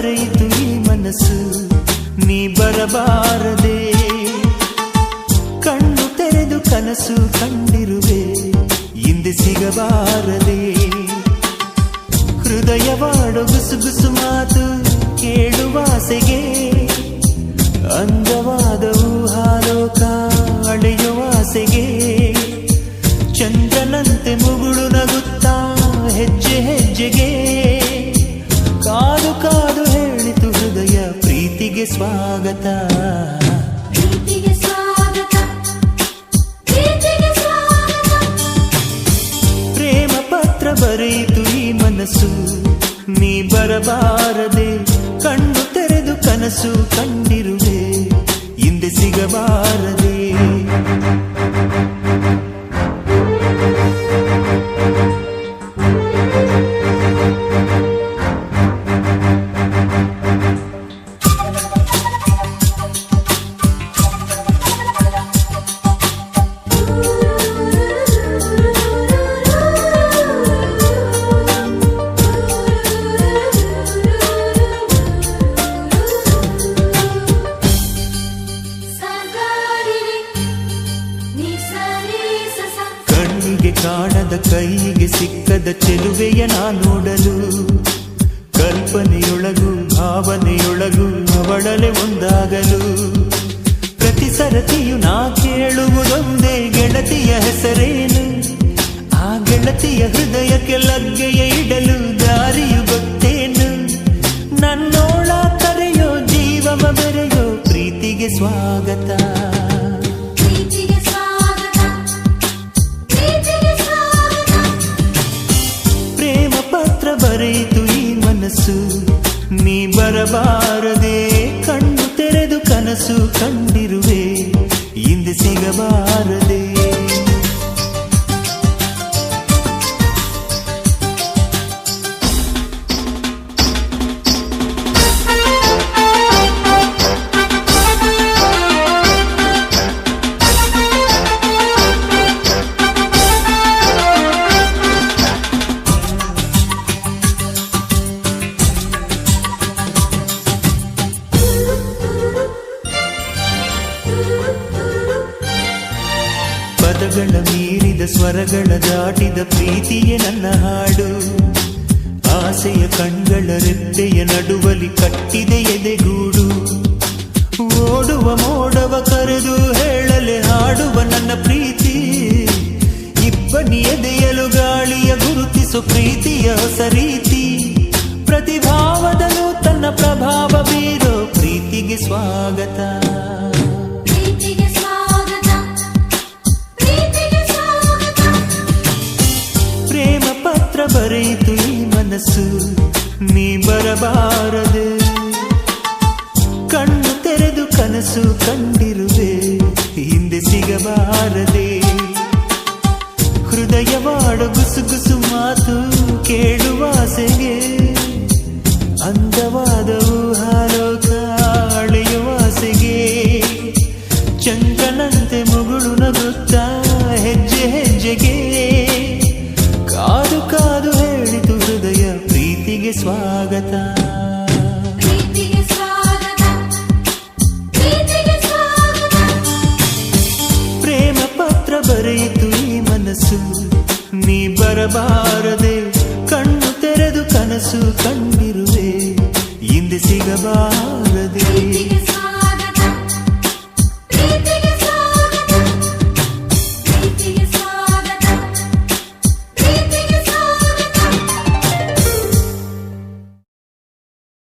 ಬರೆಯಿತು ಈ ಮನಸ್ಸು, ನೀ ಬರಬಾರದೆ. ಕಣ್ಣು ತೆರೆದು ಕನಸು ಕಂಡಿರುವೆ ಹಿಂದೆ ಸಿಗಬಾರದೆ. ಹೃದಯವಾಡು ಗುಸುಗುಸು ಮಾತು ಕೇಳುವಾಸೆಗೆ ಪ್ರೀತಿಗೆ ಸ್ವಾಗತ. ಪ್ರೇಮ ಪತ್ರ ಬರೆಯಿತು ಈ ಮನಸ್ಸು. ನೀ ಬರಬಾರದೆ ಕಣ್ಣು ತೆರೆದು ಕನಸು ಕಂಡಿರುವೆ. ಹಿಂದೆ ಸಿಗಬಾರದೆ ಕಾಣದ ಕೈಗೆ ಸಿಕ್ಕದ ಚೆಲುವೆಯ ನಾ ನೋಡಲು, ಕಲ್ಪನೆಯೊಳಗು, ಭಾವನೆಯೊಳಗು ಅವಳಲೆ ಒಂದಾಗಲು. ಪ್ರತಿ ಸರತಿಯು ನಾ ಕೇಳುವುದೊಂದೇ ಗೆಳತಿಯ ಹೆಸರೇನು? ಆ ಗೆಳತಿಯ ಹೃದಯಕ್ಕೆ ಲಗ್ಗೆಯ ಇಡಲು ದಾರಿಯು ನೀ ಬರಬಾರದೆ ಕಣ್ಣು ತೆರೆದು ಕನಸು ಕಂಡಿರುವೆ ಪದಗಳ ಮೀರಿದ ಸ್ವರಗಳ ದಾಟಿದ ಪ್ರೀತಿಯೇ ನನ್ನ ಹಾಡು. ಆಸೆಯ ಕಣ್ಗಳ ರೆಪ್ಪೆಯ ನಡುವಲಿ ಕಟ್ಟಿದೆ ಎದೆಗೂಡು. ಓಡುವ ಮೋಡವ ಕರೆದು ಹೇಳಲೆ ಹಾಡುವ ನನ್ನ ಪ್ರೀತಿ. ಇಬ್ಬನಿ ಎದೆಯಲು ಗಾಳಿಯ ಗುರುತಿಸು ಪ್ರೀತಿಯ ಹೊಸ ರೀತಿ ಪ್ರತಿಭಾವದನು ತನ್ನ ಪ್ರಭಾವ ಬೀರೋ ಪ್ರೀತಿಗೆ ಸ್ವಾಗತ. ಬರೆಯಿತು ಈ ಮನಸ್ಸು, ನೀ ಬರಬಾರದೆ. ಕಣ್ಣು ತೆರೆದು ಕನಸು ಕಂಡಿರುವೆ, ಹಿಂದೆ ಸಿಗಬಾರದೆ. ಹೃದಯವಾಡ ಗುಸುಗುಸು ಮಾತು ಕೇಳುವಾಸೆಗೆ ಅಂದವಾದವು ಊಹಾಲೋಕ ಅಳೆಯುವಾಸೆಗೆ ಚಂದ್ರನಂತೆ ಮುಗುಳು ನಗುತ್ತಾ ಸ್ವಾಗತ. ಪ್ರೇಮ ಪತ್ರ ಬರೆಯಿತು ಈ ಮನಸ್ಸು. ನೀ ಬರಬಾರದೆ ಕಣ್ಣು ತೆರೆದು ಕನಸು ಸಿಗಬಾರ